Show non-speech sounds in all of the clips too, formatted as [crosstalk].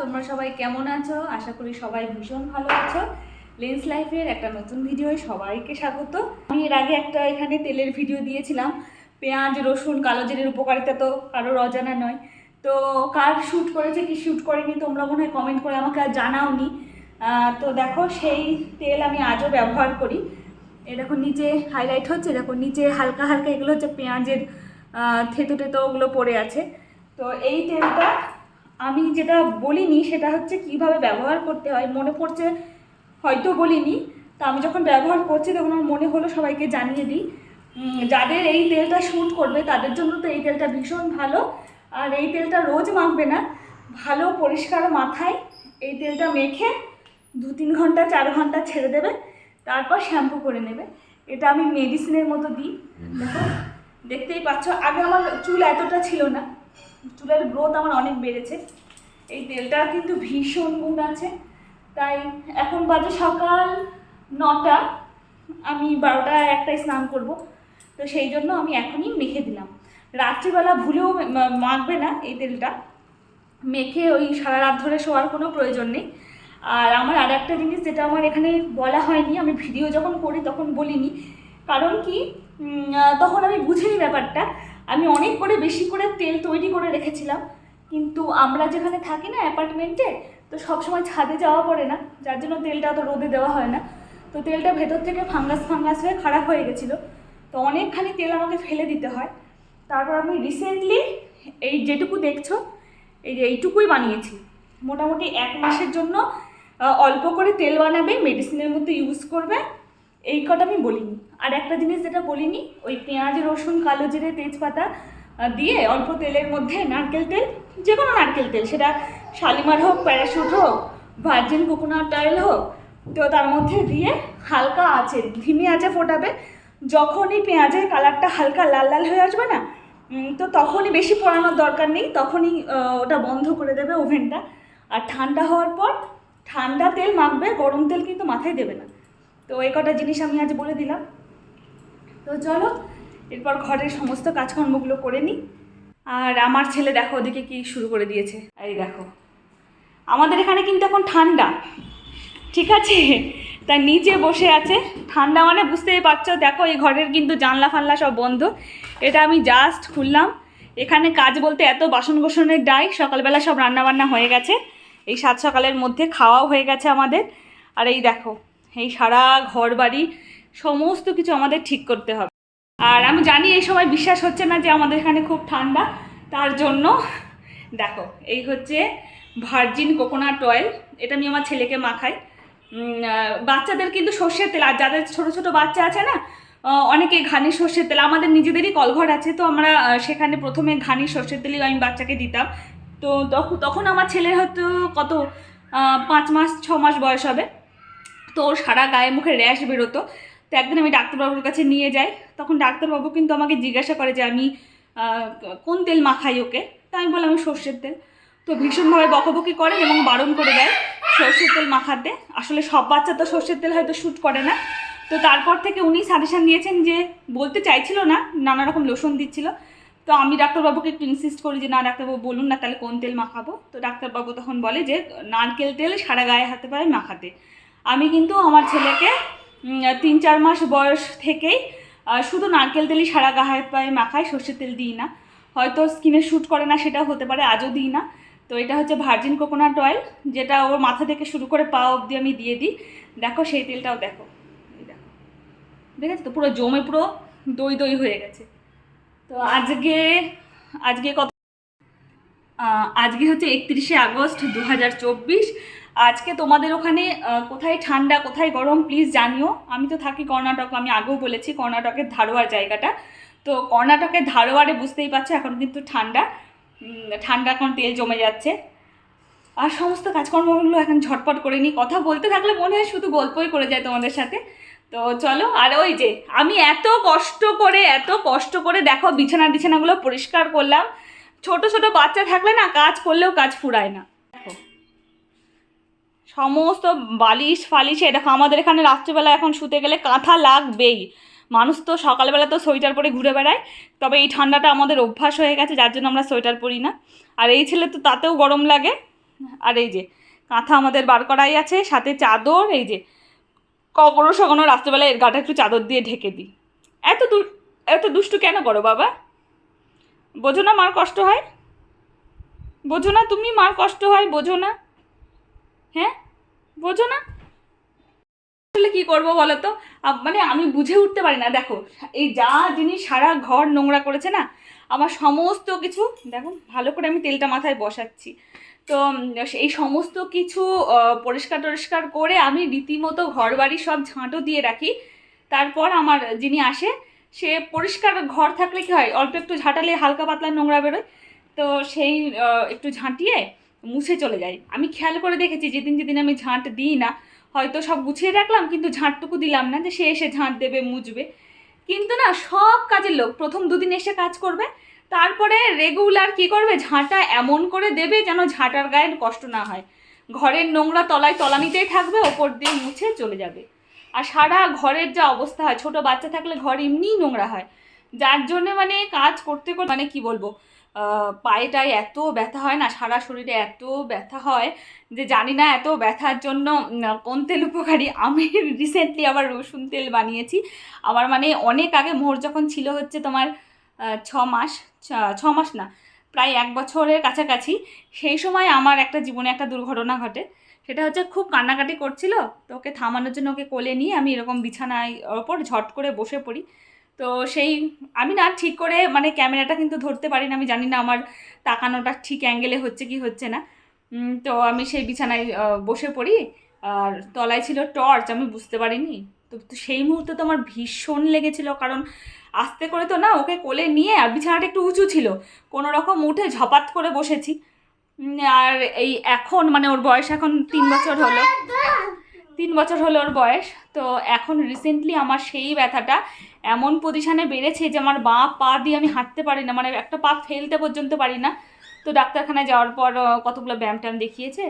তোমরা সবাই কেমন আছো? আশা করি সবাই ভীষণ ভালো আছো। লেন্স লাইফের একটা নতুন ভিডিওয় সবাইকে স্বাগত। আমি এর আগে একটা এখানে তেলের ভিডিও দিয়েছিলাম। পেঁয়াজ, রসুন, কালো জিরের উপকারিতা তো কারোর অজানা নয়। তো কার শ্যুট করেছে, কি শ্যুট করেনি তোমরা মনে হয় কমেন্ট করে আমাকে আর জানাওনি। তো দেখো, সেই তেল আমি আজও ব্যবহার করি। এ দেখো, নিচে হাইলাইট হচ্ছে, দেখো, নিচে হালকা হালকা এগুলো হচ্ছে পেঁয়াজের থেতো টেতো ওগুলো পড়ে আছে। তো এই তেলটা আমি যেটা বলিনি সেটা হচ্ছে কীভাবে ব্যবহার করতে হয়। মনে পড়ছে, হয়তো বলিনি, তো আমি যখন ব্যবহার করছি তখন আমার মনে হলো সবাইকে জানিয়ে দিই। যাদের এই তেলটা শ্যুট করবে তাদের জন্য তো এই তেলটা ভীষণ ভালো। আর এই তেলটা রোজ মাখবে না। ভালো পরিষ্কার মাথায় এই তেলটা মেখে দু তিন ঘণ্টা, চার ঘণ্টা ছেড়ে দেবে। তারপর শ্যাম্পু করে নেবে। এটা আমি মেডিসিনের মতো দিই। দেখো, দেখতেই পাচ্ছ। আগে আমার চুল এতটা ছিল না। চুলের গ্রোথ আমার অনেক বেড়েছে। এই তেলটা কিন্তু ভীষণ গুণ আছে। তাই এখন বাজে সকাল নটা, আমি বারোটা একটাই স্নান করব। তো সেই জন্য আমি এখনই মেখে দিলাম। রাত্রিবেলা ভুলেও মাখবে না এই তেলটা। মেখে ওই সারা রাত ধরে শোয়ার কোনো প্রয়োজন নেই। আর আমার আর একটা জিনিস যেটা আমার এখানে বলা হয়নি, আমি ভিডিও যখন করি তখন বলিনি। কারণ কি? তখন আমি বুঝিনি ব্যাপারটা। আমি অনেক করে বেশি করে তেল তৈরি করে রেখেছিলাম, কিন্তু আমরা যেখানে থাকি না অ্যাপার্টমেন্টে তো সবসময় ছাদে যাওয়া পড়ে না, যার জন্য তেলটা অত রোদে দেওয়া হয় না। তো তেলটা ভেতর থেকে ফাঙ্গাস ফাঙ্গাস হয়ে খারাপ হয়ে গেছিল। তো অনেকখানি তেল আমাকে ফেলে দিতে হয়। তারপর আমি রিসেন্টলি এই যেটুকু দেখছ, এই যে এইটুকুই বানিয়েছি। মোটামুটি এক মাসের জন্য অল্প করে তেল বানাবে মেডিসিনের মধ্যে ইউজ করবে এই কটা আমি বলিনি। আর একটা জিনিস যেটা বলিনি, ওই পেঁয়াজ, রসুন, কালো জিরে, তেজপাতা দিয়ে অল্প তেলের মধ্যে নারকেল তেল যে কোনো নারকেল তেল, সেটা শালিমার হোক, প্যারাশুট হোক, ভার্জিন কোকোনাট অয়েল হোক, তো তার মধ্যে দিয়ে হালকা আছে ধিমে আছে ফোটাবে। যখনই পেঁয়াজের কালারটা হালকা লাল লাল হয়ে আসবে না তো তখনই বেশি পোড়ানোর দরকার নেই, তখনই ওটা বন্ধ করে দেবে ওভেনটা। আর ঠান্ডা হওয়ার পর ঠান্ডা তেল মাখবে, গরম তেল কিন্তু মাথায় দেবে না। তো এই কটা জিনিস আমি আজ বলে দিলাম। তো চলো, এরপর ঘরের সমস্ত কাজকর্মগুলো করে নিই। আর আমার ছেলে দেখো ওদিকে কি শুরু করে দিয়েছে। এই দেখো, আমাদের এখানে কিন্তু এখন ঠান্ডা, ঠিক আছে? তা নিচে বসে আছে। ঠান্ডা মানে বুঝতেই পারছ, দেখো এই ঘরের কিন্তু জানলা ফানলা সব বন্ধ। এটা আমি জাস্ট খুললাম। এখানে কাজ বলতে এত বাসন কোসনের ডাই, সকালবেলা সব রান্নাবান্না হয়ে গেছে। এই সাত সকালের মধ্যে খাওয়াও হয়ে গেছে আমাদের। আর এই দেখো এই সারা ঘর বাড়ি সমস্ত কিছু আমাদের ঠিক করতে হবে। আর আমি জানি এই সময় বিশ্বাস হচ্ছে না যে আমাদের এখানে খুব ঠান্ডা, তার জন্য দেখো, এই হচ্ছে ভার্জিন কোকোনাট অয়েল এটা আমি আমার ছেলেকে মাখাই। বাচ্চাদের কিন্তু সর্ষের তেল, আর যাদের ছোট ছোট বাচ্চা আছে না অনেকে ঘানি সর্ষের তেল, আমাদের নিজেদেরই কলঘর আছে, তো আমরা সেখানে প্রথমে ঘানি সর্ষের তেলই আমি বাচ্চাকে দিতাম। তো তখন তখন আমার ছেলের হয়তো কত পাঁচ মাস, ছ মাস বয়স হবে। তো সারা গায়ে মুখে র্যাশ বেরোতো। তো একদিন আমি ডাক্তারবাবুর কাছে নিয়ে যাই। তখন ডাক্তারবাবু কিন্তু আমাকে জিজ্ঞাসা করে যে আমি কোন তেল মাখাই ওকে? তা আমি বললাম, আমি সর্ষের তেল। তো ভীষণভাবে বকবকি করেন এবং বারণ করে দেয় সর্ষের তেল মাখাতে। আসলে সব বাচ্চা তো সর্ষের তেল হয়তো শ্যুট করে না। তো তারপর থেকে উনি সাজেশন দিয়েছেন যে, বলতে চাইছিল না, নানা রকম লোশন দিচ্ছিল। তো আমি ডাক্তারবাবুকে একটু ইনসিস্ট করি যে, না, ডাক্তারবাবু, বলুন না, তাহলে কোন তেল মাখাবো? তো ডাক্তারবাবু তখন বলে যে, নারকেল তেল সারা গায়ে হাতে পায়ে মাখাতে। আমি কিন্তু আমার ছেলেকে তিন চার মাস বয়স থেকেই শুধু নারকেল তেলই সারা গায়ে পায়ে মাখাই সর্ষের তেল দিই না। হয়তো স্কিনে শ্যুট করে না, সেটাও হতে পারে, আজও দিই না। তো এটা হচ্ছে ভার্জিন কোকোনাট অয়েল যেটা ওর মাথা থেকে শুরু করে পা অবধি আমি দিয়ে দিই। দেখো, সেই তেলটাও দেখো। দেখো। দেখেছ তো? পুরো জমে পুরো দই দই হয়ে গেছে। তো আজকে আজকে কত আজকে হচ্ছে একত্রিশে আগস্ট দু হাজার চব্বিশ। আজকে তোমাদের ওখানে কোথায় ঠান্ডা, কোথায় গরম প্লিজ জানিও। আমি তো থাকি কর্ণাটক, আমি আগেও বলেছি কর্ণাটকের ধারোয়ার জায়গাটা। তো কর্ণাটকের ধারোয়ারে বুঝতেই পারছ, এখন কিন্তু ঠান্ডা। ঠান্ডা এখন তেল জমে যাচ্ছে। আর সমস্ত কাজকর্মগুলো এখন ঝটপট করে নিই। কথা বলতে থাকলে মনে হয় শুধু গল্পই করে যায় তোমাদের সাথে। তো চলো, আর ওই যে, আমি এত কষ্ট করে, এত কষ্ট করে দেখো বিছানা বিছানাগুলো পরিষ্কার করলাম। ছোট ছোট বাচ্চা থাকলে না কাজ করলেও কাজ ফুরায় না। সমস্ত বালিশ ফালিশে দেখো আমাদের এখানে রাত্রিবেলা এখন শুতে গেলে কাঁথা লাগবেই। মানুষ তো সকালবেলা তো সোয়েটার পরে ঘুরে বেড়ায়, তবে এই ঠান্ডাটা আমাদের অভ্যাস হয়ে গেছে, যার জন্য আমরা সোয়েটার পরি না। আর এই ছেলে তো তাতেও গরম লাগে। আর এই যে, কাঁথা আমাদের বার করাই আছে, সাথে চাদর, এই যে, কখনো সখনো রাত্রেবেলা এর গাটা একটু চাদর দিয়ে ঢেকে দিই। এত দু এত দুষ্টু কেন করো বাবা? বোঝো না মার কষ্ট হয়? বোঝো না তুমি মার কষ্ট হয়, বোঝো না। হ্যাঁ? বোঝো না? আসলে কি করব বলো তো? মানে আমি বুঝে উঠতে পারি না। দেখো, এই যা জিনিস সারা ঘর নোংরা করেছে না, আমার সমস্ত কিছু, দেখো, ভালো করে আমি তেলটা মাথায় বসাচ্ছি। তো এই সমস্ত কিছু পরিষ্কার টরিষ্কার করে আমি রীতিমতো ঘর বাড়ি সব ঝাঁটো দিয়ে রাখি। তারপর আমার যিনি আসে সে পরিষ্কার ঘর থাকলে কি হয়? অল্প একটু ঝাঁটালে হালকা পাতলা নোংরা বেরোয়। তো সেই একটু ঝাঁটিয়ে মুছে চলে যায়। আমি খেয়াল করে দেখেছি, যেদিন যেদিন আমি ঝাঁট দিই না, হয়তো সব গুছিয়ে রাখলাম, কিন্তু ঝাঁটটুকু দিলাম না যে সে এসে ঝাঁট দেবে, মুছবে। কিন্তু না, সব কাজের লোক প্রথম দুদিন এসে কাজ করবে, তারপরে রেগুলার কি করবে? ঝাঁটা এমন করে দেবে যেন ঝাঁটার গায়ে কষ্ট না হয়। ঘরের নোংরা তলায় তলানিতেই থাকবে, ওপর দিয়ে মুছে চলে যাবে। আর সারা ঘরের যা অবস্থা হয়, ছোট বাচ্চা থাকলে ঘর এমনিই নোংরা হয়। যার জন্য মানে কাজ করতে করতে মানে কি বলব পায়েটায় এত ব্যথা হয় না, সারা শরীরে এত ব্যথা হয় যে জানি না এত ব্যথার জন্য কোন তেল উপকারী। আমি রিসেন্টলি আবার রসুন তেল বানিয়েছি। আমার মানে অনেক আগে, মোর যখন ছিল হচ্ছে তোমার ছ মাস ছ মাস না, প্রায় এক বছরের কাছাকাছি, সেই সময় আমার একটা জীবনে একটা দুর্ঘটনা ঘটে। সেটা হচ্ছে খুব কান্নাকাটি করছিল, তো ওকে থামানোর জন্য ওকে কোলে নিয়ে আমি এরকম বিছানায় ওপর ঝট করে বসে পড়ি। তো সেই, আমি না ঠিক করে মানে ক্যামেরাটা কিন্তু ধরতে পারি না, আমি জানি না আমার তাকানোটা ঠিক অ্যাঙ্গেলে হচ্ছে কি হচ্ছে না। তো আমি সেই বিছানায় বসে পড়ি, আর তলায় ছিল টর্চ, আমি বুঝতে পারিনি। তো সেই মুহূর্তে তো আমার ভীষণ লেগেছিল, কারণ আস্তে করে তো না ওকে কোলে নিয়ে আর বিছানাটা একটু উঁচু ছিল, কোনো রকম উঠে ঝপাত করে বসেছি। আর এই এখন মানে ওর বয়স এখন তিন বছর হলো। তিন বছর হলো ওর বয়স। তো এখন রিসেন্টলি আমার সেই ব্যথাটা এমন পজিশানে বেড়েছে যে আমার বাঁ পা দিয়ে আমি হাঁটতে পারি না মানে একটা পা ফেলতে পর্যন্ত পারি না। তো ডাক্তারখানায় যাওয়ার পর কতগুলো ব্যায়াম ট্যাম দেখিয়েছে।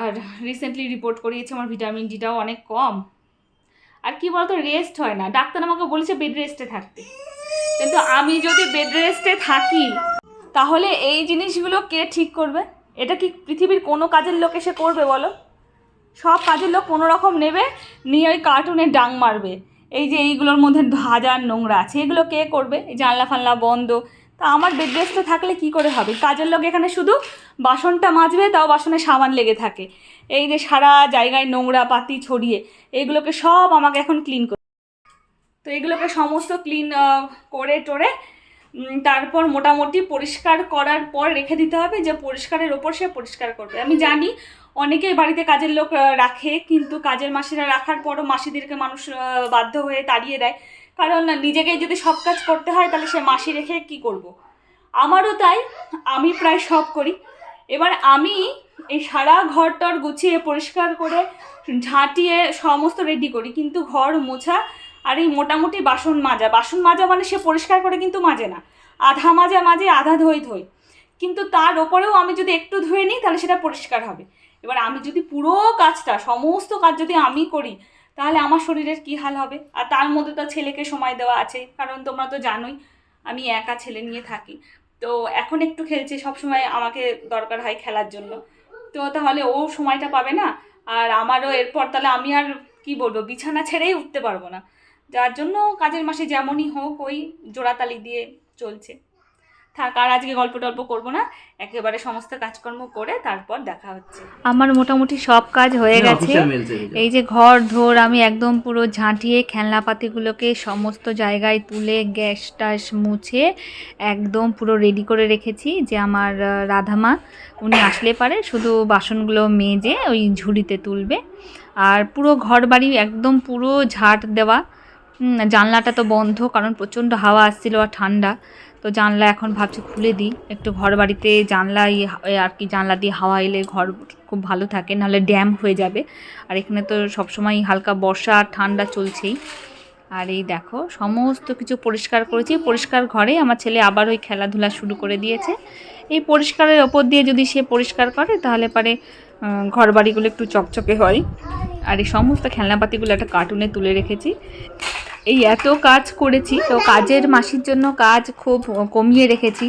আর রিসেন্টলি রিপোর্ট করিয়েছে আমার ভিটামিন ডিটাও অনেক কম। আর কি বলতো রেস্ট হয় না। ডাক্তার আমাকে বলেছে বেড রেস্টে থাকতে। কিন্তু আমি যদি বেড রেস্টে থাকি তাহলে এই জিনিসগুলো কে ঠিক করবে? এটা কি পৃথিবীর কোনো কাজের লোক এসে করবে বলো? সব কাজের লোক কোনো রকম নেবে, নিয়ে ওই কার্টুনে ডাং মারবে। এই যে এইগুলোর মধ্যে হাজার নোংরা আছে, এগুলো কে করবে? এই জানলা ফানলা বন্ধ। তা আমার বেড রেস্টে থাকলে কি করে হবে? কাজের লোক এখানে শুধু বাসনটা মাজবে, তাও বাসনে সাবান লেগে থাকে। এই যে সারা জায়গায় নোংরা পাতি ছড়িয়ে, এগুলোকে সব আমাকে এখন ক্লিন করতে তো এগুলোকে সমস্ত ক্লিন করে টোরে তারপর মোটামুটি পরিষ্কার করার পর রেখে দিতে হবে যে পরিষ্কারের ওপর সে পরিষ্কার করবে। আমি জানি অনেকেই বাড়িতে কাজের লোক রাখে, কিন্তু কাজের মাসিরা রাখার পরও মাসিদেরকে মানুষ বাধ্য হয়ে তাড়িয়ে দেয়। কারণ নিজেকেই যদি সব কাজ করতে হয়, তাহলে সে মাসি রেখে কি করব। আমারও তাই, আমি প্রায় সব করি। এবার আমি এই সারা ঘরটর গুছিয়ে পরিষ্কার করে ঝাঁটিয়ে সমস্ত রেডি করি, কিন্তু ঘর মোছা আর এই মোটামুটি বাসন মাজা। বাসন মাজা মানে সে পরিষ্কার করে কিন্তু মাজে না। আধা মাজা মাজে, আধা ধুই ধুই। কিন্তু তার ওপরেও আমি যদি একটু ধুয়ে নিই, তাহলে সেটা পরিষ্কার হবে। এবার আমি যদি পুরো কাজটা, সমস্ত কাজ যদি আমি করি, তাহলে আমার শরীরের কী হাল হবে? আর তার মধ্যে তো ছেলেকে সময় দেওয়া আছে, কারণ তোমরা তো জানোই, আমি একা ছেলে নিয়ে থাকি। তো এখন একটু খেলছে, সব সময় আমাকে দরকার হয় খেলার জন্য। তো তাহলে ও সময়টা পাবে না। আর আমারও এরপর তাহলে আমি আর, কি বলব, বিছানা ছেড়েই উঠতে পারব না। যার জন্য কাজের মাসে যেমনই হোক ওই জোড়াতালি দিয়ে চলছে। থাক আর আজকে গল্প টল্প করব না একেবারে সমস্ত কাজকর্ম করে তারপর দেখা হচ্ছে। আমার মোটামুটি সব কাজ হয়ে গেছে। এই যে ঘর ধর আমি একদম পুরো ঝাঁটিয়ে খেলনাপাতিগুলোকে সমস্ত জায়গায় তুলে গ্যাস টাস মুছে একদম পুরো রেডি করে রেখেছি যে আমার রাধামা উনি আসলে পারে শুধু বাসনগুলো মেজে ওই ঝুড়িতে তুলবে। আর পুরো ঘর বাড়ি একদম পুরো ঝাঁট দেওয়া জানলাটা তো বন্ধ, কারণ প্রচণ্ড হাওয়া আসছিল আর ঠান্ডা। তো জানলা এখন ভাবছি খুলে দিই। একটু ঘর বাড়িতে জানলা আর কি জানলা দিয়ে হাওয়া এলে ঘর খুব ভালো থাকে, নাহলে ড্যাম হয়ে যাবে। আর এখানে তো সবসময় হালকা বর্ষা আর ঠান্ডা চলছেই। আর এই দেখো, সমস্ত কিছু পরিষ্কার করেছি। পরিষ্কার ঘরে আমার ছেলে আবার ওই খেলাধুলা শুরু করে দিয়েছে। এই পরিষ্কারের ওপর দিয়ে যদি সে পরিষ্কার করে, তাহলে পারে ঘর বাড়িগুলো একটু চকচকে হয়। আর এই সমস্ত খেলনাপাতিগুলো একটা কার্টুনে তুলে রেখেছি। এই এত কাজ করেছি, তো কাজের মাসির জন্য কাজ খুব কমিয়ে রেখেছি।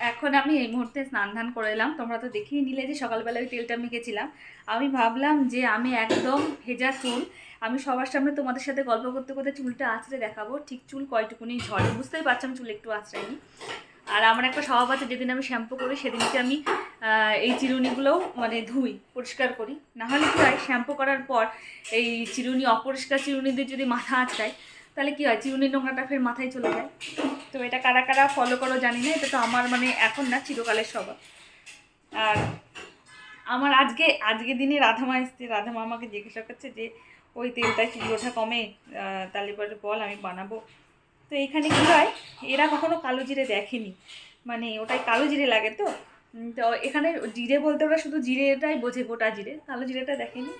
এখন আমি এই মুহূর্তে স্নান ধান করে এলাম। তোমরা তো দেখেই নিলে যে সকালবেলা ওই তেলটা মেখেছিলাম আমি ভাবলাম যে আমি একদম ভেজা চুল, আমি সবার সামনে তোমাদের সাথে গল্প করতে করতে চুলটা আঁচড়ে দেখাবো। ঠিক চুল কয়টুকুনি ঝরে বুঝতেই পারছ আমি চুল একটু আঁচড়াইনি। আর আমার একটা স্বভাব আছে, যেদিন আমি শ্যাম্পু করি, সেদিনকে আমি এই চিরুনিগুলোও মানে ধুই, পরিষ্কার করি। নাহলে কী হয়, শ্যাম্পু করার পর এই চিরুনি, অপরিষ্কার চিরুনি দিয়ে যদি মাথা আঁচড়ায় তাহলে কী হয় চিরুনি নোংরাটা ফের মাথায় চলে যায়। তো এটা কারা কারা ফলো করো জানি না, এটা তো আমার মানে এখন না, চিরকালের স্বভাব। আর আমার আজকে আজকে দিনে রাধামা এসছে। রাধামা আমাকে জিজ্ঞাসা করছে যে, ওই তেলটা চুল ওঠা কমে? তাহলে পরে বল আমি বানাবো। তো এখানে কী হয়? এরা কখনো কালো জিরে দেখেনি। মানে ওটাই কালো জিরে লাগে তো? তো এখানে জিরে বলতে ওরা শুধু জিরেটাই বোঝে, গোটা জিরে। কালো জিরেটা দেখেনি।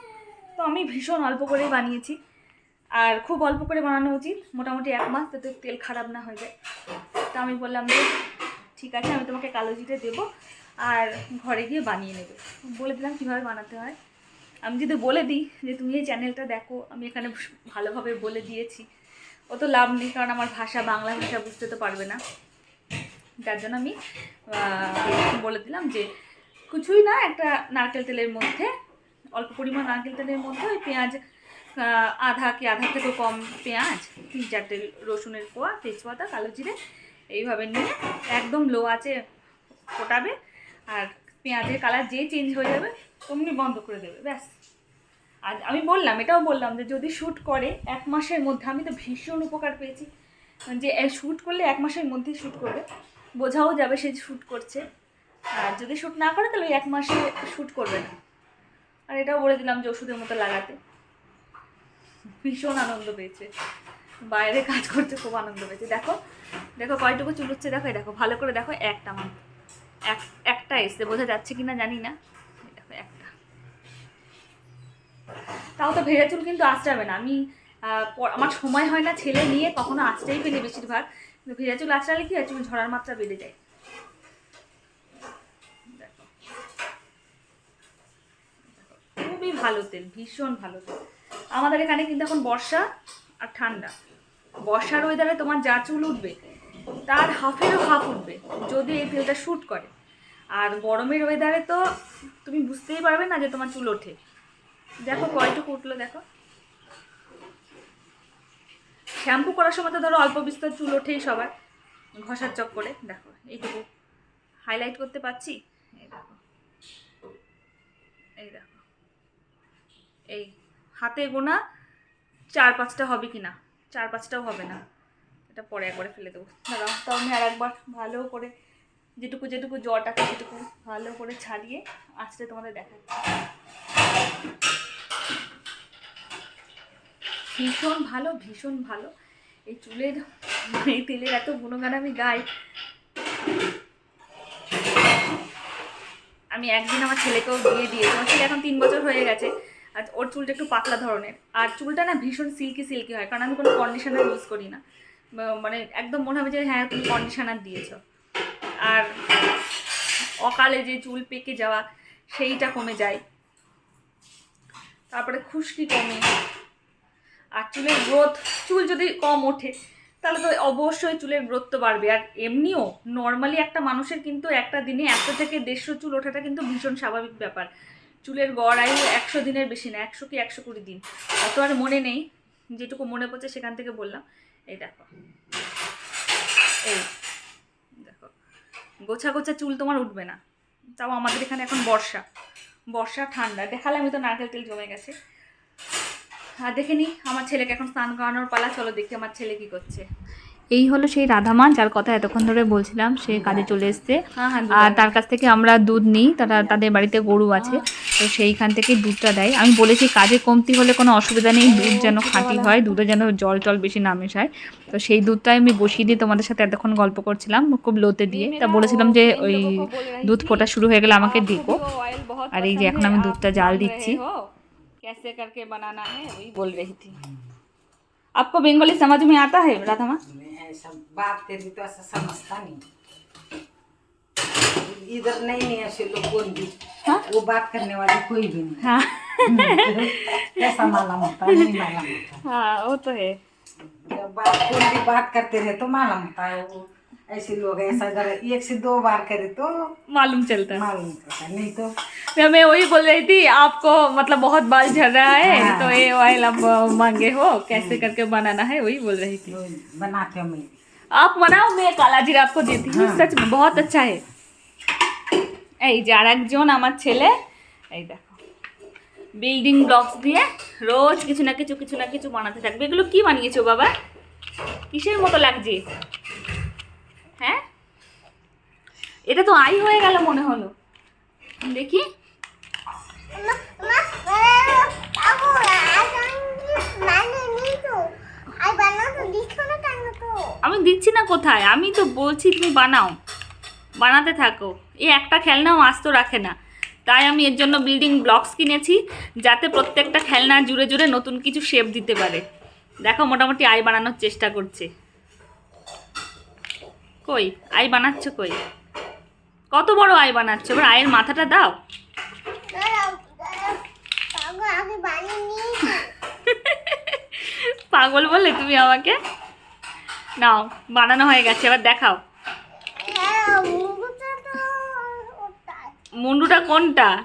তো আমি ভীষণ অল্প করেই বানিয়েছি। আর খুব অল্প করে বানানো উচিত। মোটামুটি এক মাস যাতে তেল খারাপ না হয়ে যায়। তো আমি বললাম যে ঠিক আছে, আমি তোমাকে কালো জিরে দেবো আর ঘরে গিয়ে বানিয়ে নেবে। বলে দিলাম, কীভাবে বানাতে হয়? আমি যদি বলে দিই যে, তুমি এই চ্যানেলটা দেখো। আমি এখানে ভালোভাবে বলে দিয়েছি। ও তো লাভ নেই, কারণ আমার ভাষা, বাংলা ভাষা বুঝতে তো পারবে না। যার জন্য আমি বলে দিলাম যে কিছুই না, একটা নারকেল তেলের মধ্যে, অল্প পরিমাণ নারকেল তেলের মধ্যে ওই পেঁয়াজ আধা কি আধা থেকে কম পেঁয়াজ, তিন চারটে রসুনের কোয়া, তেজপাতা, কালো জিরে, এইভাবে নিয়ে একদম লো আছে ফোটাবে, আর পেঁয়াজের কালার যেই চেঞ্জ হয়ে যাবে, অমনি বন্ধ করে দেবে, ব্যাস। আর আমি বললাম, এটাও বললাম যে যদি শ্যুট করে এক মাসের মধ্যে, আমি তো ভীষণ উপকার পেয়েছি। যে শ্যুট করলে এক মাসের মধ্যেই শ্যুট করবে। বোঝাও যাবে সে শ্যুট করছে। আর যদি শ্যুট না করে, তাহলে এক মাসে শ্যুট করবে না। আর এটাও বলে দিলাম যে ওষুধের মতো লাগাতে। ভীষণ আনন্দ পেয়েছে। বাইরে কাজ করতে খুব আনন্দ পেয়েছে। দেখো দেখো কয়টুকু চুল হচ্ছে দেখো দেখো, ভালো করে দেখো, একটা মাত্র। এক, একটা এসছে, বোঝা যাচ্ছে কি না জানি না। তাও তো ভেজা চুল কিন্তু আঁচড়াবে না। আমি আমার সময় হয় না ছেলে নিয়ে কখনো আঁচড়াই ফেলি বেশিরভাগ। কিন্তু ভেজা চুল আঁচড়ালে কি হয়? চুল ঝরার মাত্রা বেড়ে যায়। খুবই ভালো তেল, ভীষণ ভালো তেল। আমাদের এখানে কিন্তু এখন বর্ষা আর ঠান্ডা। বর্ষার ওয়েদারে তোমার যা চুল উঠবে, তার হাফেরও হাফ উঠবে, যদি এই তেলটা শ্যুট করে। আর গরমের ওয়েদারে তো তুমি বুঝতেই পারবে না যে তোমার চুল ওঠে। দেখো কয়টুকু উঠল দেখো। শ্যাম্পু করার সময় তো ধরো অল্প বিস্তর চুল ওঠেই সবার। ঘষার চক করে, দেখো, এইটুকু হাইলাইট করতে পারছি এই দেখো। এই দেখো। এই হাতে গোনা চার পাঁচটা হবে কি না চার পাঁচটাও হবে না। এটা পরে একবারে ফেলে দেবো। দাঁড়াও, তাও আমি আর একবার ভালো করে যেটুকু যেটুকু জট আছে সেটুকু ভালো করে ছাড়িয়ে আঁচড়ে তোমাদের দেখাচ্ছি। ভীষণ ভালো ভীষণ ভালো। এই চুলের, এই তেলের এত গুণগান আমি গাই। আমি একদিন আমার ছেলেকেও দিয়ে দিয়ে আমার ছেলে এখন তিন বছর হয়ে গেছে, আর ওর চুলটা একটু পাতলা ধরনের। আর চুলটা না ভীষণ সিল্কি সিল্কি হয়, কারণ আমি কোনো কন্ডিশনার ইউজ করি না। মানে একদম মনে হবে যে হ্যাঁ তুমি কন্ডিশনার দিয়েছ। আর অকালে যে চুল পেকে যাওয়া, সেইটা কমে যায়। তারপরে খুশকি কমে আর চুলের গ্রোথ চুল যদি কম ওঠে, তাহলে তো অবশ্যই চুলের গ্রোথ তো বাড়বে। আর এমনিও নর্মালি একটা মানুষের কিন্তু একটা দিনে একশো থেকে দেড়শো চুল ওঠাটা কিন্তু ভীষণ স্বাভাবিক ব্যাপার। চুলের গড় আয়ু একশো দিনের বেশি না, একশো কি একশো কুড়ি দিন। অত আর মনে নেই, যেটুকু মনে পড়ছে সেখান থেকে বললাম। এই দেখো। এই দেখো। গোছা গোছা চুল তোমার উঠবে না। তাও আমাদের এখানে এখন বর্ষা। বর্ষা, ঠান্ডা। দেখালে আমি তো নারকেল তেল জমে গেছে। আর দেখে নি আমার ছেলেকে এখন স্নান করানোর পালা চলো দেখি আমার ছেলে কি করছে। এই হলো সেই রাধামা যার কথা এতক্ষণ ধরে বলছিলাম সে কাজে চলে এসছে। হ্যাঁ হ্যাঁ আর তার কাছ থেকে আমরা দুধ নিই তারা তাদের বাড়িতে গরু আছে তো সেইখান থেকে দুধটা দেয়। আমি বলেছি কাজে কমতি হলে কোনো অসুবিধা নেই দুধ যেন খাঁটি হয় দুধে যেন জল টল বেশি না মেশায়। তো সেই দুধটাই আমি বসিয়ে দিয়ে তোমাদের সাথে এতক্ষণ গল্প করছিলাম খুব লোতে দিয়ে। তা বলেছিলাম যে ওই দুধ ফোটা শুরু হয়ে গেলে আমাকে ডেকো আর এই যে এখন আমি দুধটা জাল দিচ্ছি। कैसे करके बनाना है वही बोल रही थी। आपको बंगाली समझ में आता है राधा माँ? बात तेरी तो ऐसा समझता नहीं। इधर नहीं नहीं ऐसे लोग कोई भी हाँ? वो बात करने वाले कोई भी नहीं। हाँ। [laughs] कैसा मालूम होता है नहीं मालूम होता हाँ वो तो है। जब बात कोई भी बात करते रहे तो मालूम होता है वो। ऐसे लोग हैं, ऐसा अगर एक से दो बार करे तो मालूम चलता है मालूम पड़ता नहीं तो मैं मैं वही बोल रही थी आपको मतलब बहुत बाल झड़ रहा है हाँ। तो ये ऑयल आप अ, मांगे हो कैसे करके बनाना है वही बोल रही थी वो बनाते हो मैं आप बनाओ मैं কালা জিরা आपको देती हूँ हाँ। सच में बहुत अच्छा है এই যে আর একজন আমার ছেলে এই দেখো বিল্ডিং ব্লকস দিয়ে রোজ কিছু না কিছু কিছু না কিছু বানাতে থাকবে এগুলো কি বানিয়েছো বাবা কিসের মতো লাগছে হ্যাঁ? এটা তো আই হয়ে গেল মনে হলো। দেখি। আমি দিচ্ছি না কোথায়? আমি তো বলছি তুমি বানাও। বানাতে থাকো। এই একটা খেলনাও আস্ত রাখে না। তাই আমি এর জন্য বিল্ডিং ব্লকস কিনেছি, যাতে প্রত্যেকটা খেলনা জুড়ে জুড়ে নতুন কিছু শেপ দিতে পারে। দেখো, মোটামুটি আই বানানোর চেষ্টা করছে। কই? আই বানাচ্ছ কই? কত বড় আই বানাচ্ছ? এবার আয়ের মাথাটা দাও। [laughs] পাগল বললে তুমি আমাকে? নাও, বানানো হয়ে গেছে, এবার দেখাও। মুন্ডুটা কোনটা?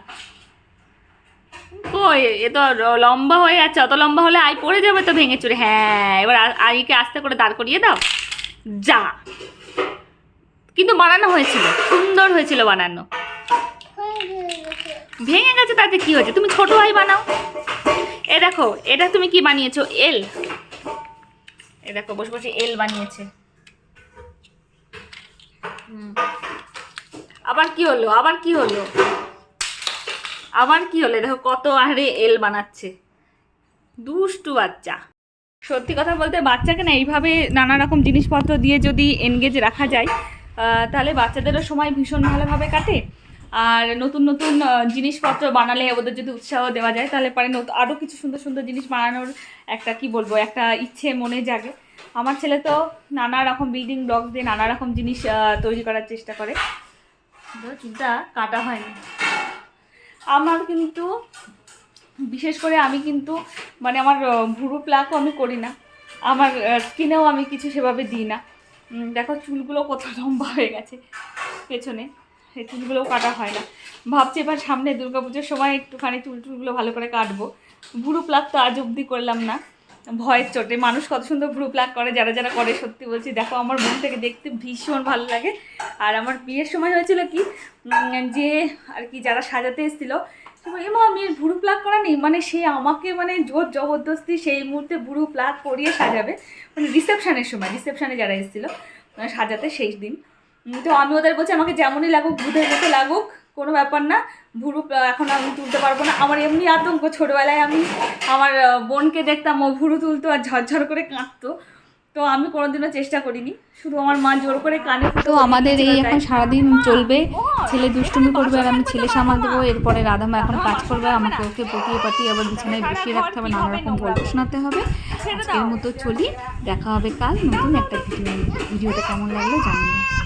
কই? এ তো লম্বা হয়ে যাচ্ছে অত লম্বা হলে আই পড়ে যাবে তো ভেঙে চুরে। হ্যাঁ এবার আইকে আস্তে করে দাঁড় করিয়ে দাও। যা। কিন্তু বানানো হয়েছিল, সুন্দর হয়েছিল বানানো। ভেঙে গেছে তাতে কি হয়েছে? তুমি ছোট ভাই বানাও। এ দেখো, এটা তুমি কি বানিয়েছো? এল। এ দেখো, বসে বসে এল বানিয়েছে। আবার কি হলো? আবার কি হলো? আবার কি হলো? দেখো, কত আরে এল বানাচ্ছে। দুষ্টু বাচ্চা। সত্যি কথা বলতে, বাচ্চাকে না এইভাবে নানা রকম জিনিসপত্র দিয়ে যদি এনগেজ রাখা যায় তাহলে বাচ্চাদেরও সময় ভীষণ ভালোভাবে কাটে। আর নতুন নতুন জিনিসপত্র বানালে ওদের যদি উৎসাহ দেওয়া যায়, তাহলে পরে নতুন আরও কিছু সুন্দর সুন্দর জিনিস বানানোর একটা, কি বলব, একটা ইচ্ছে মনে জাগে। আমার ছেলে তো নানা রকম বিল্ডিং ব্লক দিয়ে নানা রকম জিনিস তৈরি করার চেষ্টা করে। চুলটা কাটা হয়নি। আমার কিন্তু, বিশেষ করে আমি কিন্তু মানে আমার ভুরু প্লাকও আমি করি না। আমার স্কিনেও আমি কিছু সেভাবে দিই না। দেখো চুলগুলো কত লম্বা হয়ে গেছে পেছনে। এই চুলগুলোও কাটা হয় না। ভাবছি এবার সামনে দুর্গাপুজোর সময় একটুখানি চুল টুলগুলো ভালো করে কাটবো। ভুরু প্লাক তো আজ অবধি করলাম না। ভয়ের চোটে। মানুষ কত সুন্দর ভ্রু প্লাক করে, যারা যারা করে, সত্যি বলছি। দেখো আমার মন থেকে দেখতে ভীষণ ভালো লাগে। আর আমার বিয়ের সময় হয়েছিল কি যে আর কি যারা সাজাতে এসেছিল এমা আমি ভুরু প্লাক করা নেই। মানে সে আমাকে মানে জোর জবরদস্তি সেই মুহূর্তে ভুরু প্লাক করিয়ে সাজাবে। মানে রিসেপশনের সময় রিসেপশনে যারা এসেছিল মানে সাজাতে সেই দিন। তো আমি ওদের বলছি, আমাকে যেমনই লাগুক, ভূতের মতো লাগুক, কোনো ব্যাপার না। ভুরু এখন আমি তুলতে পারব না। আমার এমনি আতঙ্ক, ছোটোবেলায় আমি আমার বোনকে দেখতাম ও ভুরু তুলতো আর ঝরঝর করে কাঁদতো। তো আমি কোনোদিনও চেষ্টা করিনি শুধু আমার মা জোর করে কানে তো আমাদের এই এখন সারাদিন চলবে ছেলে দুষ্টুমি করবে আর আমি ছেলে সামাল দেবো এরপরে রাধামা এখন কাজ করবে আমাকে ওকে পটিয়ে পাটিয়ে আবার বিছানায় বসিয়ে রাখতে হবে নানা রকম গল্প শোনাতে হবে। আজকের মতো চলি দেখা হবে কাল নতুন একটা ভিডিও ভিডিওটা কেমন লাগল জানিও।